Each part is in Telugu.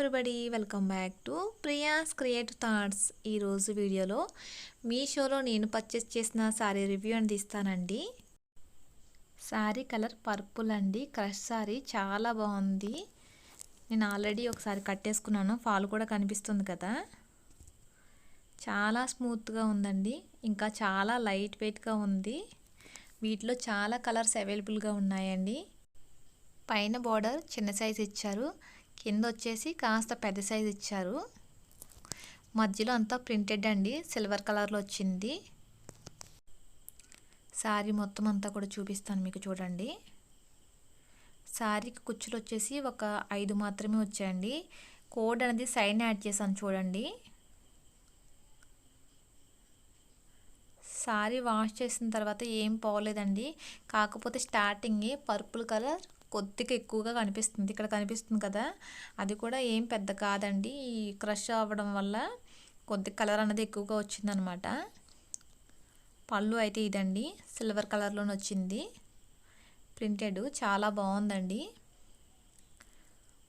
Everybody welcome back to Priya's Creative Thoughts ఈరోజు వీడియోలో మీషోలో నేను పర్చేస్ చేసిన శారీ రివ్యూ అని తీస్తానండి. శారీ కలర్ పర్పుల్ అండి. క్రష్ శారీ చాలా బాగుంది. నేను ఆల్రెడీ ఒకసారి కట్టేసుకున్నాను ఫాల్ కూడా కనిపిస్తుంది కదా. చాలా స్మూత్గా ఉందండి. ఇంకా చాలా లైట్ వెయిట్గా ఉంది. వీటిలో చాలా కలర్స్ అవైలబుల్గా ఉన్నాయండి. పైన బార్డర్ చిన్న సైజ్ ఇచ్చారు. కింద వచ్చేసి కాస్త పెద్ద సైజ్ ఇచ్చారు. మధ్యలో అంతా ప్రింటెడ్ అండి. సిల్వర్ కలర్లో వచ్చింది. శారీ మొత్తం అంతా కూడా చూపిస్తాను మీకు చూడండి. శారీకి కుచ్చులు వచ్చేసి ఒక ఐదు మాత్రమే వచ్చాయండి. కోడ్ అనేది సైన్ యాడ్ చేశాను చూడండి. శారీ వాష్ చేసిన తర్వాత ఏం పోలేదండి. కాకపోతే స్టార్టింగే పర్పుల్ కలర్ కొద్దిగా ఎక్కువగా కనిపిస్తుంది. ఇక్కడ కనిపిస్తుంది కదా. అది కూడా ఏం పెద్ద కాదండి. ఈ క్రష్ అవ్వడం వల్ల కొద్ది కలర్ అనేది ఎక్కువగా వచ్చిందనమాట. పళ్ళు అయితే ఇదండి. సిల్వర్ కలర్లోనే వచ్చింది. ప్రింటెడ్. చాలా బాగుందండి.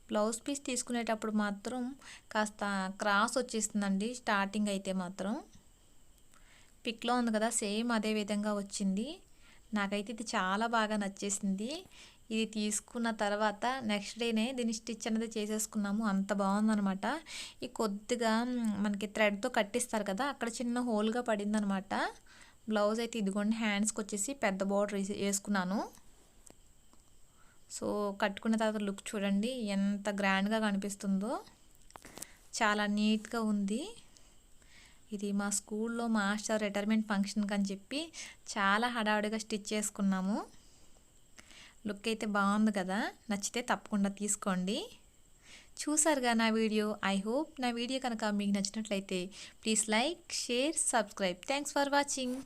బ్లౌజ్ పీస్ తీసుకునేటప్పుడు మాత్రం కాస్త క్రాస్ వచ్చేస్తుందండి. స్టార్టింగ్ అయితే మాత్రం. పిక్లో ఉంది కదా. సేమ్ అదే విధంగా వచ్చింది. నాకైతే ఇది చాలా బాగా నచ్చేసింది. ఇది తీసుకున్న తర్వాత నెక్స్ట్ డేనే దీన్ని స్టిచ్ అనేది చేసేసుకున్నాము. అంత బాగుందనమాట ఈ కొద్దిగా మనకి థ్రెడ్తో కట్టిస్తారు కదా అక్కడ చిన్న హోల్గా పడిందనమాట బ్లౌజ్ అయితే ఇదిగోండి హ్యాండ్స్కి వచ్చేసి పెద్ద బార్డర్ వేసుకున్నాను. సో కట్టుకున్న తర్వాత లుక్ చూడండి ఎంత గ్రాండ్గా కనిపిస్తుందో. చాలా నీట్గా ఉంది. ఇది మా స్కూల్లో మాస్టర్ రిటైర్మెంట్ ఫంక్షన్కి అని చెప్పి చాలా హడావుడిగా స్టిచ్ చేసుకున్నాము. లుక్ అయితే బాగుంది కదా? నచ్చితే తప్పకుండా తీసుకోండి. చూసారుగా నా వీడియో? ఐ హోప్ నా వీడియో కనుక మీకు నచ్చినట్లయితే please like share subscribe. Thanks for watching.